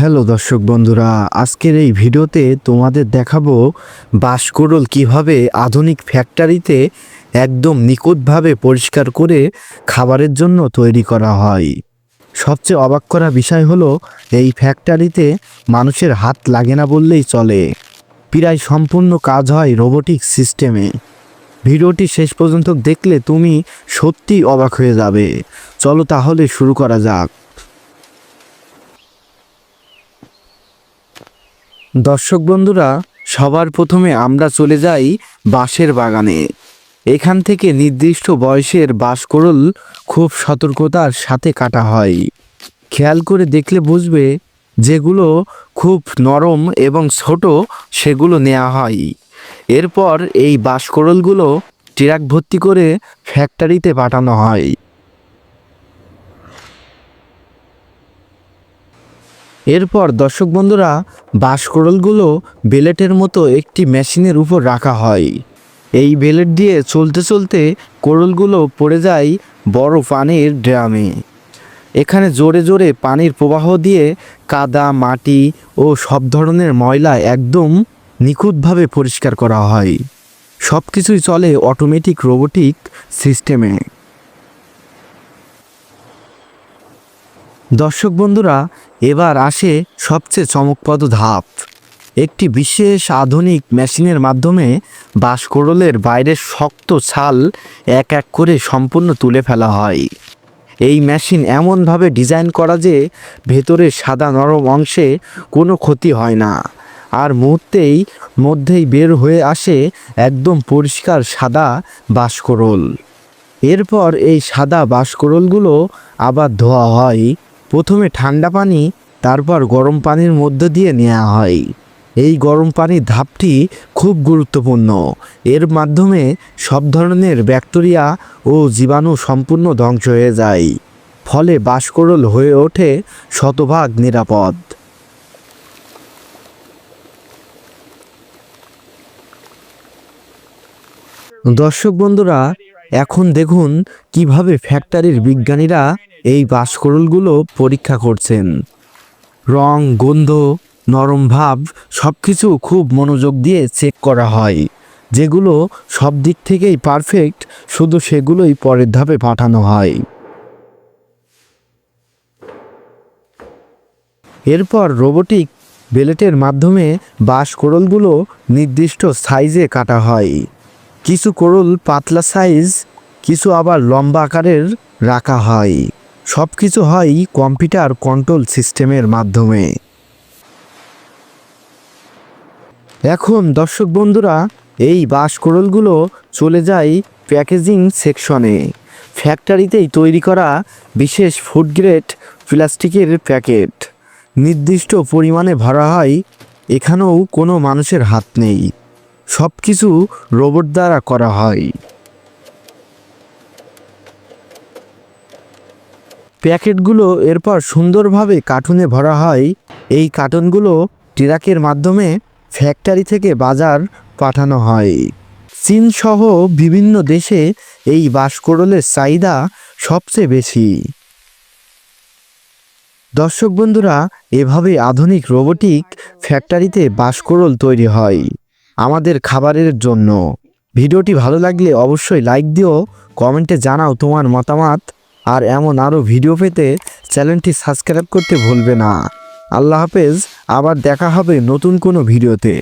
Hello দর্শক বন্ধুরা, আজকের এই ভিডিওতে তোমাদের দেখাবো বাঁশকুড়ুল কীভাবে আধুনিক ফ্যাক্টরিতে একদম নিখুঁতভাবে পরিষ্কার করে খাবারের জন্য তৈরি করা হয়। সবচেয়ে অবাক করা বিষয় হলো, এই ফ্যাক্টরিতে মানুষের হাত লাগে না বললেই চলে। প্রায় সম্পূর্ণ কাজ হয় রোবোটিক সিস্টেমে। ভিডিওটি শেষ পর্যন্ত দেখলে তুমি সত্যি অবাক হয়ে যাবে। চলো তাহলে শুরু করা যাক। দর্শক বন্ধুরা, সবার প্রথমে আমরা চলে যাই বাঁশের বাগানে। এখান থেকে নির্দিষ্ট বয়সের বাঁশকরল খুব সতর্কতার সাথে কাটা হয়। খেয়াল করে দেখলে বুঝবে যেগুলো খুব নরম এবং ছোট, সেগুলো নেওয়া হয়। এরপর এই বাঁশকরলগুলো ট্রাক ভর্তি করে ফ্যাক্টরিতে পাঠানো হয়। এরপর দর্শক বন্ধুরা বাঁশকরলগুলো বেলেটের মতো একটি মেশিনের উপর রাখা হয়। এই বেলেট দিয়ে চলতে চলতে কোরলগুলো পড়ে যায় বড় পানির ড্রামে। এখানে জোরে জোরে পানির প্রবাহ দিয়ে কাদা, মাটি ও সব ধরনের ময়লা একদম নিখুঁতভাবে পরিষ্কার করা হয়। সব কিছুই চলে অটোমেটিক রোবোটিক সিস্টেমে দর্শক বন্ধুরা, এবার আসে সবচেয়ে চমকপ্রদ ধাপ। একটি বিশেষ আধুনিক মেশিনের মাধ্যমে বাঁশকরলের বাইরের শক্ত ছাল এক এক করে সম্পূর্ণ তুলে ফেলা হয়। এই মেশিন এমনভাবে ডিজাইন করা যে ভেতরের সাদা নরম অংশে কোনো ক্ষতি হয় না, আর মুহূর্তেই মধ্যেই বের হয়ে আসে একদম পরিষ্কার সাদা বাঁশকরল এরপর এই সাদা বাঁশকরলগুলো আবার ধোয়া হয় প্রথমে ঠান্ডা পানি, তারপর গরম পানির মধ্য দিয়ে নেওয়া হয়। এই গরম পানির ধাপটি খুব গুরুত্বপূর্ণ। এর মাধ্যমে সব ধরনের ব্যাকটেরিয়া ও জীবাণু সম্পূর্ণ ধ্বংস হয়ে যায়। ফলে বাষ্করল হয়ে ওঠে শতভাগ নিরাপদ। দর্শক বন্ধুরা এখন দেখুন কীভাবে ফ্যাক্টরির বিজ্ঞানীরা এই বাঁশকরলগুলো পরীক্ষা করছেন। রং, গন্ধ, নরম ভাব সব কিছু খুব মনোযোগ দিয়ে চেক করা হয়। যেগুলো সব দিক থেকেই পারফেক্ট শুধু সেগুলোই পরের ধাপে পাঠানো হয়। এরপর রোবোটিক বেলেটের মাধ্যমে বাঁশ কোরলগুলো নির্দিষ্ট সাইজে কাটা হয়। কিছু কোরল পাতলা সাইজ কিছু আবার লম্বা আকারের রাখা হয়। সব কিছু হয় কম্পিউটার কন্ট্রোল সিস্টেমের মাধ্যমে। এখন দর্শক বন্ধুরা, এই বাঁশকরলগুলো চলে যায় প্যাকেজিং সেকশনে ফ্যাক্টরিতেই তৈরি করা বিশেষ ফুড গ্রেড প্লাস্টিকের প্যাকেট। নির্দিষ্ট পরিমাণে ভরা হয়, এখানেও কোনো মানুষের হাত নেই। সব কিছু রোবট দ্বারা করা হয়। প্যাকেটগুলো এরপর সুন্দরভাবে কার্টুনে ভরা হয়। এই কার্টুনগুলো ট্রাকের মাধ্যমে ফ্যাক্টরি থেকে বাজার পাঠানো হয়। চীন সহ বিভিন্ন দেশে এই বাঁশকরলের চাহিদা সবচেয়ে বেশি। দর্শক বন্ধুরা, এভাবে আধুনিক রোবোটিক ফ্যাক্টরিতে বাঁশকরল তৈরি হয়। আমাদের খাবারের জন্য। ভিডিওটি ভালো লাগলে অবশ্যই লাইক দিও, কমেন্টে জানাও তোমার মতামত। আর এমন আরও ভিডিও পেতে চ্যানেলটি সাবস্ক্রাইব করতে ভুলবে না। আল্লাহ হাফেজ, আবার দেখা হবে নতুন কোনো ভিডিওতে।